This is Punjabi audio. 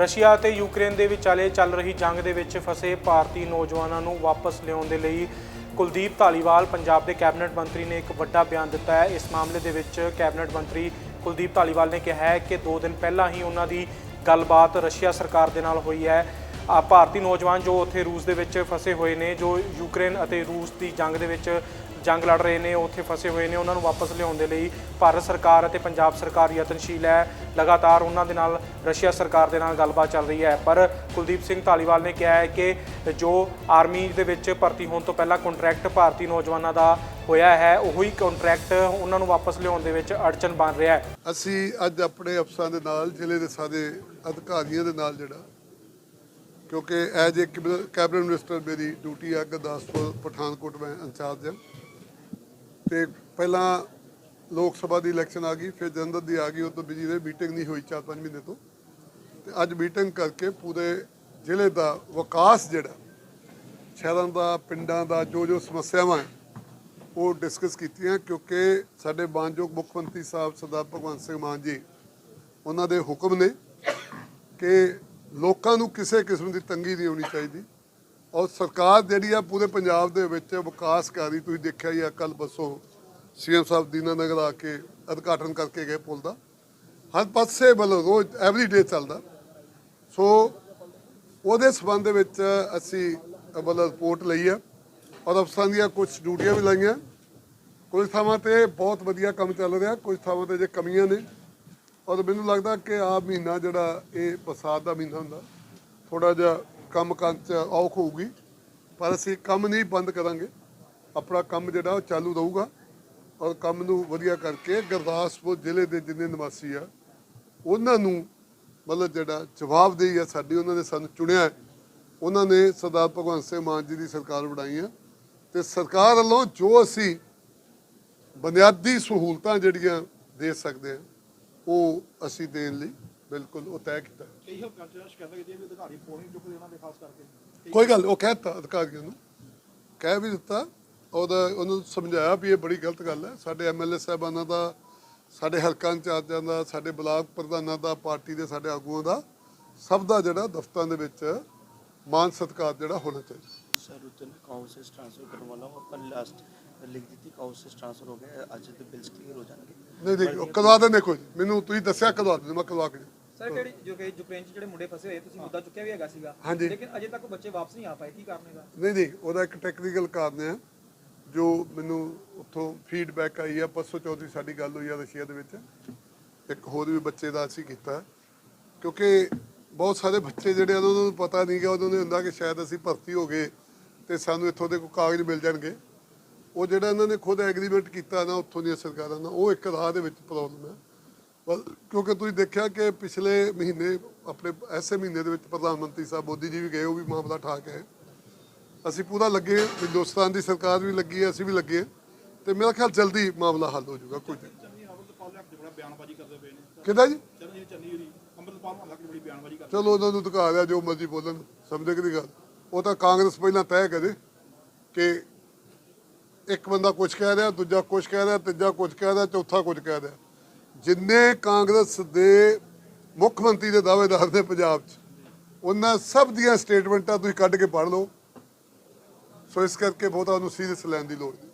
ਰਸ਼ੀਆ ਅਤੇ ਯੂਕਰੇਨ ਦੇ ਵਿਚਾਲੇ ਚੱਲ ਰਹੀ ਜੰਗ ਦੇ ਵਿੱਚ ਫਸੇ ਭਾਰਤੀ ਨੌਜਵਾਨਾਂ ਨੂੰ ਵਾਪਸ ਲਿਆਉਣ ਦੇ ਲਈ ਕੁਲਦੀਪ ਧਾਲੀਵਾਲ ਪੰਜਾਬ ਦੇ ਕੈਬਨਿਟ ਮੰਤਰੀ ਨੇ ਇੱਕ ਵੱਡਾ ਬਿਆਨ ਦਿੱਤਾ ਹੈ। ਇਸ ਮਾਮਲੇ ਦੇ ਵਿੱਚ ਕੈਬਨਿਟ ਮੰਤਰੀ ਕੁਲਦੀਪ ਧਾਲੀਵਾਲ ਨੇ ਕਿਹਾ ਹੈ ਕਿ 2 ਦਿਨ ਪਹਿਲਾਂ ਹੀ ਉਹਨਾਂ ਦੀ ਗੱਲਬਾਤ ਰਸ਼ੀਆ ਸਰਕਾਰ ਦੇ ਨਾਲ ਹੋਈ ਹੈ। ਭਾਰਤੀ ਨੌਜਵਾਨ ਜੋ ਉੱਥੇ ਰੂਸ ਦੇ ਵਿੱਚ ਫਸੇ ਹੋਏ ਨੇ, ਜੋ ਯੂਕਰੇਨ ਅਤੇ ਰੂਸ ਦੀ ਜੰਗ ਦੇ ਵਿੱਚ ਜੰਗ ਲੜ ਰਹੇ ਨੇ, ਉੱਥੇ ਫਸੇ ਹੋਏ ਨੇ, ਉਹਨਾਂ ਨੂੰ ਵਾਪਸ ਲਿਆਉਣ ਦੇ ਲਈ ਭਾਰਤ ਸਰਕਾਰ ਅਤੇ ਪੰਜਾਬ ਸਰਕਾਰ ਯਤਨਸ਼ੀਲ ਹੈ। ਲਗਾਤਾਰ ਉਹਨਾਂ ਦੇ ਨਾਲ ਰਸ਼ੀਆ ਸਰਕਾਰ ਦੇ ਨਾਲ ਗੱਲਬਾਤ ਚੱਲ ਰਹੀ ਹੈ। ਪਰ ਕੁਲਦੀਪ ਸਿੰਘ ਧਾਲੀਵਾਲ ਨੇ ਕਿਹਾ ਹੈ ਕਿ ਜੋ ਆਰਮੀ ਦੇ ਵਿੱਚ ਭਰਤੀ ਹੋਣ ਤੋਂ ਪਹਿਲਾਂ ਕੰਟਰੈਕਟ ਭਾਰਤੀ ਨੌਜਵਾਨਾਂ ਦਾ ਹੋਇਆ ਹੈ, ਉਹੀ ਕੰਟਰੈਕਟ ਉਹਨਾਂ ਨੂੰ ਵਾਪਸ ਲਿਆਉਣ ਦੇ ਵਿੱਚ ਅੜਚਨ ਬਣ ਰਿਹਾ ਹੈ। ਅਸੀਂ ਅੱਜ ਆਪਣੇ ਅਫਸਰਾਂ ਦੇ ਨਾਲ, ਜ਼ਿਲ੍ਹੇ ਦੇ ਸਾਰੇ ਅਧਿਕਾਰੀਆਂ ਦੇ ਨਾਲ ਜਿਹੜਾ, ਕਿਉਂਕਿ ਐਜ ਏ ਕੈਬਨਿਟ ਮਿਨਿਸਟਰ ਮੇਰੀ ਡਿਊਟੀ ਹੈ, ਗੁਰਦਾਸਪੁਰ, ਪਠਾਨਕੋਟ, ਮੈਂ ਇੰਚਾਰਜ ਹਾਂ। ਤੇ ਪਹਿਲਾਂ ਲੋਕ ਸਭਾ ਦੀ ਇਲੈਕਸ਼ਨ ਆ ਗਈ, ਫਿਰ ਜਨਰਲ ਦੀ ਆ ਗਈ ਉਹ ਤੋਂ ਬਿਜ਼ੀ ਰਹੇ ਮੀਟਿੰਗ ਨਹੀਂ ਹੋਈ 4-5 ਮਹੀਨੇ ਤੋਂ। ਤੇ ਅੱਜ ਮੀਟਿੰਗ ਕਰਕੇ ਪੂਰੇ ਜ਼ਿਲ੍ਹੇ ਦਾ ਵਿਕਾਸ ਜਿਹੜਾ, ਸ਼ਹਿਰਾਂ ਦਾ, ਪਿੰਡਾਂ ਦਾ ਜੋ ਜੋ ਸਮੱਸਿਆਵਾਂ ਉਹ ਡਿਸਕਸ ਕੀਤੀਆਂ, ਕਿਉਂਕਿ ਸਾਡੇ ਮਾਨਯੋਗ ਮੁੱਖ ਮੰਤਰੀ ਸਾਹਿਬ ਸਰਦਾਰ ਭਗਵੰਤ ਸਿੰਘ ਮਾਨ ਜੀ, ਉਹਨਾਂ ਦੇ ਹੁਕਮ ਨੇ ਕਿ ਲੋਕਾਂ ਨੂੰ ਕਿਸੇ ਕਿਸਮ ਦੀ ਤੰਗੀ ਨਹੀਂ ਹੋਣੀ ਚਾਹੀਦੀ। ਔਰ ਸਰਕਾਰ ਜਿਹੜੀ ਆ ਪੂਰੇ ਪੰਜਾਬ ਦੇ ਵਿੱਚ ਵਿਕਾਸ ਕਰ ਰਹੀ ਤੁਸੀਂ ਦੇਖਿਆ ਹੀ ਆ ਕੱਲ ਬਸੋਂ ਸੀਐਮ ਸਾਹਿਬ ਦੀਨਾਨਗਰ ਆ ਕੇ ਉਦਘਾਟਨ ਕਰਕੇ ਗਏ ਪੁਲ ਦਾ। ਹਰ ਪਾਸੇ ਵੱਲੋਂ ਰੋਜ਼ ਐਵਰੀ ਡੇ ਚੱਲਦਾ। ਸੋ ਉਹਦੇ ਸਬੰਧ ਦੇ ਵਿੱਚ ਅਸੀਂ ਵੱਲੋਂ ਰਿਪੋਰਟ ਲਈ ਆ ਔਰ ਅਫਸਰਾਂ ਦੀਆਂ ਕੁਝ ਡਿਊਟੀਆਂ ਵੀ ਲਾਈਆਂ। ਕੁਝ ਥਾਵਾਂ ਤੇ ਬਹੁਤ ਵਧੀਆ ਕੰਮ ਚੱਲ ਰਿਹਾ, ਕੁਝ ਥਾਵਾਂ ਤੇ ਜੇ ਕਮੀਆਂ ਨੇ। ਔਰ ਮੈਨੂੰ ਲੱਗਦਾ ਕਿ ਆ ਮਹੀਨਾ ਜਿਹੜਾ ਇਹ ਬਰਸਾਤ ਦਾ ਮਹੀਨਾ ਹੁੰਦਾ ਥੋੜਾ ਜਿਹਾ ਕੰਮ ਕਰਨ ਚ ਔਖ ਹੋਊਗੀ, ਪਰ ਅਸੀਂ ਕੰਮ ਨਹੀਂ ਬੰਦ ਕਰਾਂਗੇ। ਆਪਣਾ ਕੰਮ ਜਿਹੜਾ ਉਹ ਚਾਲੂ ਰਹੂਗਾ ਔਰ ਕੰਮ ਨੂੰ ਵਧੀਆ ਕਰਕੇ ਗੁਰਦਾਸਪੁਰ ਜ਼ਿਲ੍ਹੇ ਦੇ ਜਿੰਨੇ ਨਿਵਾਸੀ ਆ, ਉਹਨਾਂ ਨੂੰ ਮਤਲਬ ਜਿਹੜਾ ਜਵਾਬਦੇਹੀ ਆ ਸਾਡੀ, ਉਹਨਾਂ ਨੇ ਸਾਨੂੰ ਚੁਣਿਆ ਉਹਨਾਂ ਨੇ ਸਰਦਾਰ ਭਗਵੰਤ ਸਿੰਘ ਮਾਨ ਜੀ ਦੀ ਸਰਕਾਰ ਬਣਾਈ ਆ ਤੇ ਸਰਕਾਰ ਵੱਲੋਂ ਜੋ ਅਸੀਂ ਬੁਨਿਆਦੀ ਸਹੂਲਤਾਂ ਜਿਹੜੀਆਂ ਦੇ ਸਕਦੇ ਆ, ਉਹ ਅਸੀਂ ਦੇਣ ਲਈ ਬਿਲਕੁਲ ਉਹ ਤੈਅ ਕੀਤਾ। ਕਈ ਹਲਕਾਂ ਚ ਸ਼ਿਕਾਇਤਾਂ ਕੀਤੀਆਂ ਵੀ ਅਧਿਕਾਰੀ ਫੋਨ ਚੁੱਕਦੇ ਉਹਨਾਂ ਦੇ ਖਾਸ ਕਰਕੇ। ਕੋਈ ਗੱਲ ਉਹ ਕਹਿਤਾ ਅਧਿਕਾਰੀਆਂ ਨੂੰ। ਕਹਿ ਵੀ ਦਿੱਤਾ ਉਹਦਾ ਉਹਨੂੰ ਸਮਝਾਇਆ ਵੀ ਇਹ ਬੜੀ ਗਲਤ ਗੱਲ ਹੈ। ਸਾਡੇ ਐਮਐਲਏ ਸਾਹਿਬਾਨਾਂ ਦਾ ਸਾਡੇ ਹਲਕਾਂ ਚਾਰਜਾਂ ਦਾ ਸਾਡੇ ਬਲਾਕ ਪ੍ਰਧਾਨਾਂ ਦਾ ਪਾਰਟੀ ਦੇ ਸਾਡੇ ਆਗੂਆਂ ਦਾ ਸਭ ਦਾ ਜਿਹੜਾ ਦਫ਼ਤਰਾਂ ਦੇ ਵਿੱਚ ਮਾਨ ਸਤਕਾਰ ਜਿਹੜਾ ਹੋਣਾ ਚਾਹੀਦਾ। ਸਰ ਉਤਨ ਕਾਉਂਸਲਸ ਟ੍ਰਾਂਸਫਰ ਕਰਵਾਉਣਾ ਆਪਾਂ ਲਾਸਟ ਲਿਖ ਦਿੱਤੀ ਕਾਉਂਸਲਸ ਟ੍ਰਾਂਸਫਰ ਹੋ ਗਿਆ ਅੱਜ ਤੇ ਬਿਲਸ ਕਲੀਅਰ ਹੋ ਜਾਣਗੇ। ਨਹੀਂ ਨਹੀਂ ਕਦਵਾ ਦਿੰਦੇ ਕੋਈ ਮੈਨੂੰ ਤੁਸੀਂ ਦੱਸਿਆ ਕਦਵਾ ਦਿੰਦੇ ਮੈਂ ਕਦਵਾ ਕੇ ਸਰ ਜਿਹੜੀ ਜੋ ਕਿ ਯੂਕਰੇਨ 'ਚ ਜਿਹੜੇ ਮੁੰਡੇ ਫਸੇ ਹੋਏ ਤੁਸੀਂ ਮੁੱਦਾ ਚੁੱਕਿਆ ਵੀ ਹੈਗਾ ਸੀਗਾ। ਹਾਂਜੀ। ਲੇਕਿਨ ਅਜੇ ਤੱਕ ਬੱਚੇ ਵਾਪਸ ਨਹੀਂ ਆ ਪਾਏ ਕੀ ਕਾਰਨ ਹੈਗਾ? ਨਹੀਂ ਨਹੀਂ ਉਹਦਾ ਇੱਕ ਟੈਕਨੀਕਲ ਕਾਰਨ ਹੈ ਜੋ ਮੈਨੂੰ ਉੱਥੋਂ ਫੀਡਬੈਕ ਆਈ ਆ ਪਰਸੋਂ ਚੌਥੀ ਸਾਡੀ ਗੱਲ ਹੋਈ ਆ ਰਸ਼ੀਆ ਦੇ ਵਿੱਚ ਇੱਕ ਹੋਰ ਵੀ ਬੱਚੇ ਦਾ ਅਸੀਂ ਕੀਤਾ ਕਿਉਂਕਿ ਬਹੁਤ ਸਾਰੇ ਬੱਚੇ ਜਿਹੜੇ ਆ ਉਹਨਾਂ ਨੂੰ ਪਤਾ ਨਹੀਂ ਗਾ ਉਹਨਾਂ ਨੂੰ ਹੁੰਦਾ ਕਿ ਸ਼ਾਇਦ ਅਸੀਂ ਭਰਤੀ ਹੋ ਗਏ ਤੇ ਸਾਨੂੰ ਇੱਥੋਂ ਦੇ ਕੋਈ ਕਾਗਜ਼ ਮਿਲ ਜਾਣਗੇ। ਉਹ ਜਿਹੜਾ ਇਹਨਾਂ ਨੇ ਖੁਦ ਐਗਰੀਮੈਂਟ ਕੀਤਾ ਨਾ ਉੱਥੋਂ ਦੀਆਂ ਸਰਕਾਰਾਂ ਨਾਲ ਉਹ ਇੱਕ ਰਾਹ ਦੇ ਵਿੱਚ ਪ੍ਰੋਬਲਮ ਹੈ। ਕਿਉਂਕਿ ਤੁਸੀਂ ਦੇਖਿਆ ਕਿ ਪਿਛਲੇ ਮਹੀਨੇ, ਆਪਣੇ ਐਸੇ ਮਹੀਨੇ ਦੇ ਵਿੱਚ ਪ੍ਰਧਾਨ ਮੰਤਰੀ ਸਾਹਿਬ ਮੋਦੀ ਜੀ ਵੀ ਗਏ, ਉਹ ਵੀ ਮਾਮਲਾ ਠਾ ਕੇ ਆਏ ਅਸੀਂ ਪੂਰਾ ਲੱਗੇ, ਹਿੰਦੁਸਤਾਨ ਦੀ ਸਰਕਾਰ ਵੀ ਲੱਗੀ ਹੈ, ਅਸੀਂ ਵੀ ਲੱਗੇ। ਤੇ ਮੇਰਾ ਖਿਆਲ ਜਲਦੀ ਮਾਮਲਾ ਹੱਲ ਹੋ ਜਾਊਗਾ, ਕੋਈ ਨਹੀਂ। ਜੀ? ਚਲੋ, ਉਹਨਾਂ ਨੂੰ ਦਿਖਾ ਲਿਆ, ਜੋ ਮਰਜ਼ੀ ਬੋਲਣ, ਸਮਝੇ ਕਿ ਦੀ ਗੱਲ। ਉਹ ਤਾਂ ਕਾਂਗਰਸ ਪਹਿਲਾਂ ਤੈਅ ਕਰੇ ਕਿ ਇੱਕ ਬੰਦਾ ਕੁਝ ਕਹਿ ਰਿਹਾ, ਦੂਜਾ ਕੁਝ ਕਹਿ ਰਿਹਾ, ਤੀਜਾ ਕੁਝ ਕਹਿ ਰਿਹਾ, ਚੌਥਾ ਕੁਝ ਕਹਿ ਰਿਹਾ। ਜਿੰਨੇ ਕਾਂਗਰਸ ਦੇ ਮੁੱਖ ਮੰਤਰੀ ਦੇ ਦਾਅਵੇਦਾਰ ਨੇ ਪੰਜਾਬ 'ਚ, ਉਹਨਾਂ ਸਭ ਦੀਆਂ ਸਟੇਟਮੈਂਟਾਂ ਤੁਸੀਂ ਕੱਢ ਕੇ ਪੜ੍ਹ ਲਓ। ਸੋ ਇਸ ਕਰਕੇ ਬਹੁਤਾ ਉਹਨੂੰ ਸੀਰੀਅਸ ਲੈਣ ਦੀ ਲੋੜ ਨਹੀਂ।